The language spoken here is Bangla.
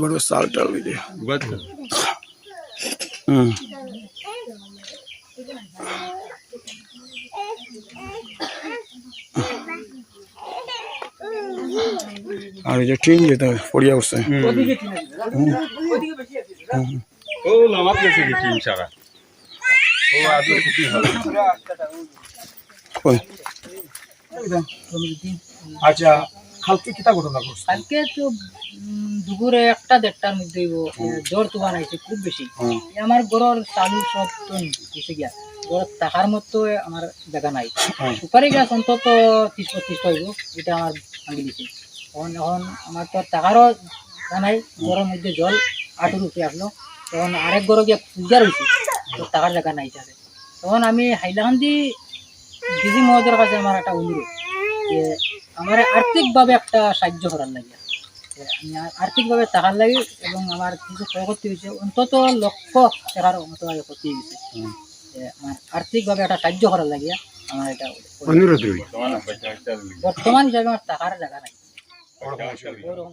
গরু চাল টাল আর এই যে ট্রেন যেতে পড়িয়া উঠছে ও লামাত গেছে কি টিম সারা। ও আদর কি হবে ওই। আচ্ছা কালকে কিতা ঘটনা ঘটছে? কালকে তো দুপুরে একটা দেড়টার মধ্যে জ্বর তো বানাইছে খুব বেশি। আমার ঘরের চালু সব তো গেছে গিয়া। ঘরের টাকার মতো আমার জায়গা নাই। সুপারি গাছ অন্তত ত্রিশ পঁচিশ হইব এটা আমার ভাঙি দিছে। এখন এখন আমার তো টাকারও জায়গা নাই। ঘরের মধ্যে জল আটুর উপরে আসলো। তখন আরেক ঘরে গিয়ে পূজা রয়েছে তো টাকার জায়গা নাই যাবে তখন আমি হাইলাকান্দি ডিজি মহোদয়ের কাছে আমার একটা অনুরোধ যে আমার আর্থিকভাবে একটা সাহায্য করার লাগে। আমি আর্থিকভাবে টাকার লাগে এবং আমার কিছু ক্ষয়ক্ষতি হয়েছে অন্তত লক্ষ টাকার মতো আগে ক্ষতি হয়েছে। আমার আর্থিকভাবে একটা সাহায্য করার লাগে আমার এটা অনুরোধ বর্তমান হিসাবে আমার টাকার জায়গা নাই। ওরকম